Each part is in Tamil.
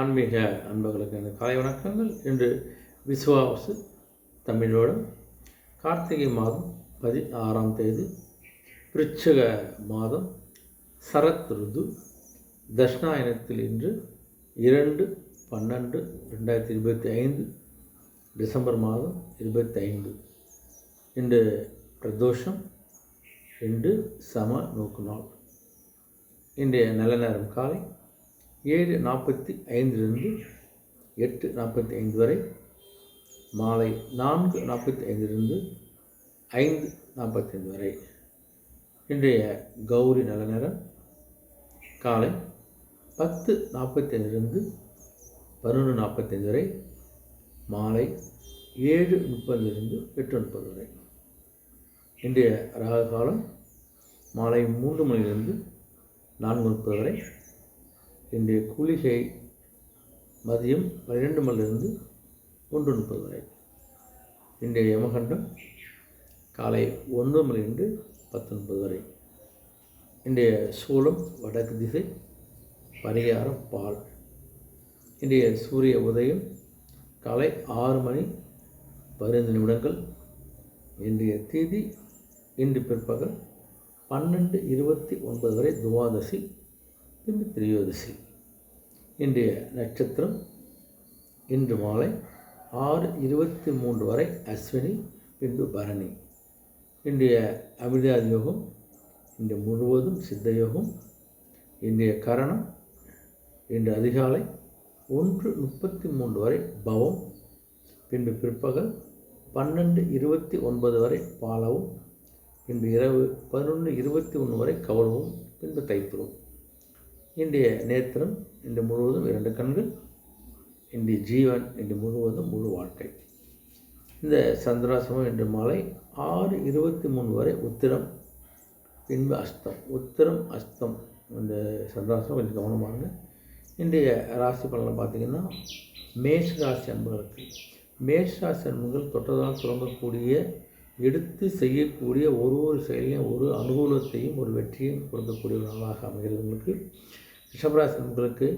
ஆன்மீக அன்பர்களுக்கு எனது காலை வணக்கங்கள். இன்று விசுவாசு தமிழோடும் கார்த்திகை மாதம் பதினாறாம் தேதி விருச்சக மாதம் சரத் ருது தஷ்ணாயனத்தில் இன்று இரண்டு பன்னெண்டு ரெண்டாயிரத்தி இருபத்தி ஐந்து டிசம்பர் மாதம் இருபத்தி ஐந்து இன்று பிரதோஷம் ரெண்டு சம நோக்கு நாள். இன்றைய நல்ல நேரம் காலை ஏழு நாற்பத்தி ஐந்திலிருந்து எட்டு நாற்பத்தி ஐந்து வரை மாலை நான்கு நாற்பத்தி ஐந்திலிருந்து ஐந்து நாற்பத்தைந்து வரை. இன்றைய கௌரி நல்ல நேரம். காலை பத்து நாற்பத்தைந்திலிருந்து பதினொன்று நாற்பத்தைந்து வரை மாலை ஏழு முப்பதிலிருந்து எட்டு முப்பது வரை. இன்றைய ராக காலம் மாலை மூன்று மணிலிருந்து நான்கு முப்பது வரை. இன்றைய கூலிகை மதியம் பன்னிரெண்டு மணிலிருந்து ஒன்று முப்பது வரை. இன்றைய யமகண்டம் காலை ஒன்று மணிலிருந்து பத்து முப்பது வரை. இன்றைய சூலம் வடக்கு திசை பரிகாரம் பால். இன்றைய சூரிய உதயம் காலை ஆறு மணி பதினைந்து நிமிடங்கள். இன்றைய தேதி இன்று பிற்பகல் பன்னெண்டு இருபத்தி ஒன்பது வரை துவாதசி பின்பு திரியோதசி இன்றைய நட்சத்திரம் இன்று மாலை ஆறு இருபத்தி மூன்று வரை அஸ்வினி பின்பு பரணி. இன்றைய அமிர்தாதி யோகம் இன்று முழுவதும் சித்த யோகம் இன்றைய கரணம் இன்று அதிகாலை ஒன்று முப்பத்தி மூன்று வரை பவம் பின்பு பிற்பகல் பன்னெண்டு இருபத்தி ஒன்பது வரை பாலவும் பின்பு இரவு பதினொன்று இருபத்தி ஒன்று வரை கவலவும் பின்பு தைப்புறும் இன்றைய நேத்திரம் இன்று முழுவதும் இரண்டு கண்கள் இன்றைய ஜீவன் இன்று முழுவதும் முழு வாழ்க்கை. இந்த சந்திராசிரமம் இன்று மாலை ஆறு இருபத்தி மூணு வரை உத்திரம் பின்பு அஸ்தம். உத்திரம் அஸ்தம் இந்த சந்திராசிரமம் கொஞ்சம் கவனமாக இன்றைய ராசி பலனை பார்த்திங்கன்னா மேஷ ராசி அன்புகளுக்கு மேஷ ராசி அன்புகள் தொட்டதால் தொடங்கக்கூடிய எடுத்து செய்யக்கூடிய ஒரு ஒரு செயலையும் ஒரு அனுகூலத்தையும் ஒரு வெற்றியும் கொடுக்கக்கூடிய ஒரு நாளாக அமைகிறது உங்களுக்கு. ரிஷபராசி அன்புகளுக்கு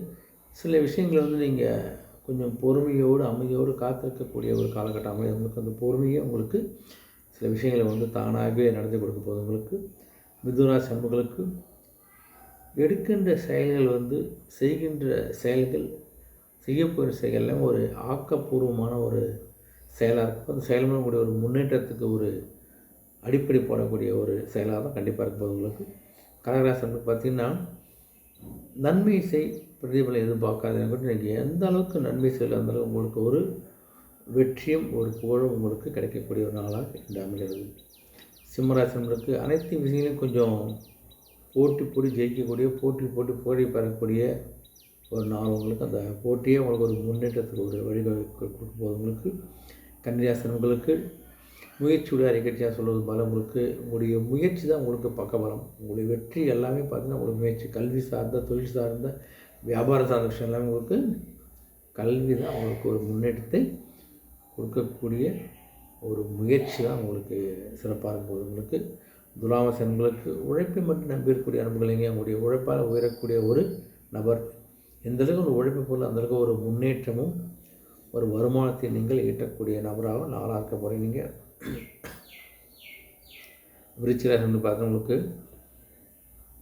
சில விஷயங்களை வந்து நீங்கள் கொஞ்சம் பொறுமையோடு அமைதியோடு காத்திருக்கக்கூடிய ஒரு காலகட்டம் அமைது உங்களுக்கு அந்த பொறுமையே உங்களுக்கு சில விஷயங்களை வந்து தானாகவே நடந்து கொடுக்க போது உங்களுக்கு மிதுராசி அன்புகளுக்கு எடுக்கின்ற செயல்கள் வந்து செய்கின்ற செயல்கள் செய்யப்போகிற செயல்கள் ஒரு ஆக்கப்பூர்வமான ஒரு செயலாக இருக்கும். அந்த செயல் கூடிய ஒரு முன்னேற்றத்துக்கு ஒரு அடிப்படை போடக்கூடிய ஒரு செயலாக தான் கண்டிப்பாக இருக்கும் உங்களுக்கு. கடகராசனுக்கு பார்த்திங்கன்னா நன்மை செய் பிரதிபலம் எதிர்பார்க்காத கூட நீங்கள் எந்த அளவுக்கு நன்மை செய்யல அந்த அளவுக்கு உங்களுக்கு ஒரு வெற்றியும் ஒரு புகழும் உங்களுக்கு கிடைக்கக்கூடிய ஒரு நாளாக இந்த அமைகிறது. சிம்மராசனருக்கு அனைத்து விஷயங்களையும் கொஞ்சம் போட்டி போட்டி ஜெயிக்கக்கூடிய போட்டி போட்டி போட்டி பெறக்கூடிய ஒரு நாள் உங்களுக்கு அந்த போட்டியே உங்களுக்கு ஒரு முன்னேற்றத்துக்கு ஒரு வழிவகை கொடுக்கும் போது உங்களுக்கு. கன்னியாசனங்களுக்கு முயற்சியுடைய அறிக்கட்சியாக சொல்வது பலம் உங்களுக்கு உங்களுடைய முயற்சி தான் உங்களுக்கு பக்கபலம் உங்களுடைய வெற்றி எல்லாமே பார்த்தீங்கன்னா உங்களுக்கு முயற்சி. கல்வி சார்ந்த தொழில் சார்ந்த வியாபாரம் சார்ந்த விஷயம் எல்லாமே உங்களுக்கு கல்வி தான் உங்களுக்கு ஒரு முன்னேற்றத்தை கொடுக்கக்கூடிய ஒரு முயற்சி தான் உங்களுக்கு சிறப்பாக இருக்கும் போது உங்களுக்கு. துலாமசன்களுக்கு உழைப்பை மட்டும் நம்பியிருக்கக்கூடிய அன்புகளைங்க உங்களுடைய உழைப்பால் உயரக்கூடிய ஒரு நபர். எந்த அளவுக்கு ஒரு உழைப்பு பொருள் அந்தளவுக்கு ஒரு முன்னேற்றமும் ஒரு வருமானத்தை நீங்கள் ஈட்டக்கூடிய நபராக நாளாக இருக்க போகிறீங்க நீங்கள் விருச்சிராசன் பார்த்தவங்களுக்கு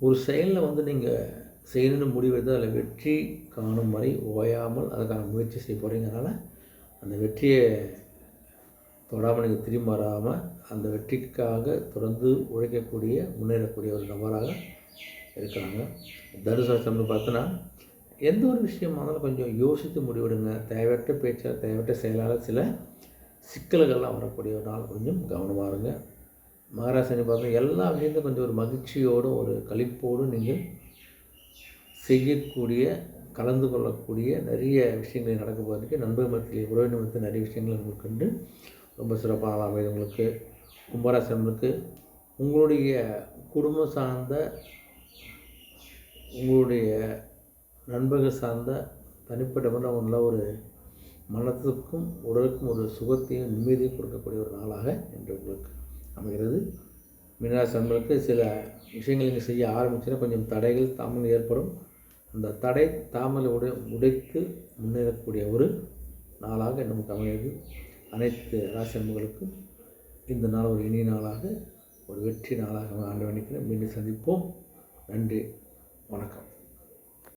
ஒரு செயலில் வந்து நீங்கள் செய்யணும்னு முடிவெடுத்து அதில் வெற்றி காணும் வரை ஓயாமல் அதுக்கான முயற்சி செய்ய போகிறீங்கனால அந்த வெற்றியை தொடாமல் நீங்கள் திரும்பி வராமல் அந்த வெற்றிக்காக தொடர்ந்து உழைக்கக்கூடிய முன்னேறக்கூடிய ஒரு நபராக இருக்கிறாங்க தனுசாஸ்திரம்னு பார்த்தோன்னா எந்த ஒரு விஷயமா இருந்தாலும் கொஞ்சம் யோசித்து முடிவெடுங்க. தேவையற்ற பேச்சால் தேவையற்ற செயலால் சில சிக்கல்கள்லாம் வரக்கூடிய ஒரு நாள் கொஞ்சம் கவனமாக இருங்க. மகாராசனி பார்த்தா எல்லா விஷயத்தையும் கொஞ்சம் ஒரு மகிழ்ச்சியோடும் ஒரு கழிப்போடும் நீங்கள் செய்யக்கூடிய கலந்து கொள்ளக்கூடிய நிறைய விஷயங்கள் நடக்க போகிறதுக்கு நண்பர் மத்தியில் உறவினர் மத்தியில் நிறைய விஷயங்கள் உங்களுக்கு கண்டு ரொம்ப சிறப்பாக அமைது உங்களுக்கு. கும்பராசனங்களுக்கு உங்களுடைய குடும்பம் சார்ந்த உங்களுடைய நண்பர்கள் சார்ந்த தனிப்பட்ட முறையில் உள்ள ஒரு மனத்துக்கும் உடலுக்கும் ஒரு சுகத்தையும் நிம்மதியும் கொடுக்கக்கூடிய ஒரு நாளாக என்று உங்களுக்கு அமைகிறது. மீனராசி சில விஷயங்கள் நீங்கள் செய்ய ஆரம்பிச்சுன்னா கொஞ்சம் தடைகள் தாமல் ஏற்படும். அந்த தடை தாமல் உடை உடைத்து முன்னேறக்கூடிய ஒரு நாளாக நமக்கு அமைகிறது. அனைத்து ராசியன்களுக்கும் இந்த நாள் ஒரு இனிய நாளாக ஒரு வெற்றி நாளாக ஆண்டு நினைக்கிறேன் மீண்டும் சந்திப்போம். நன்றி. வணக்கம்.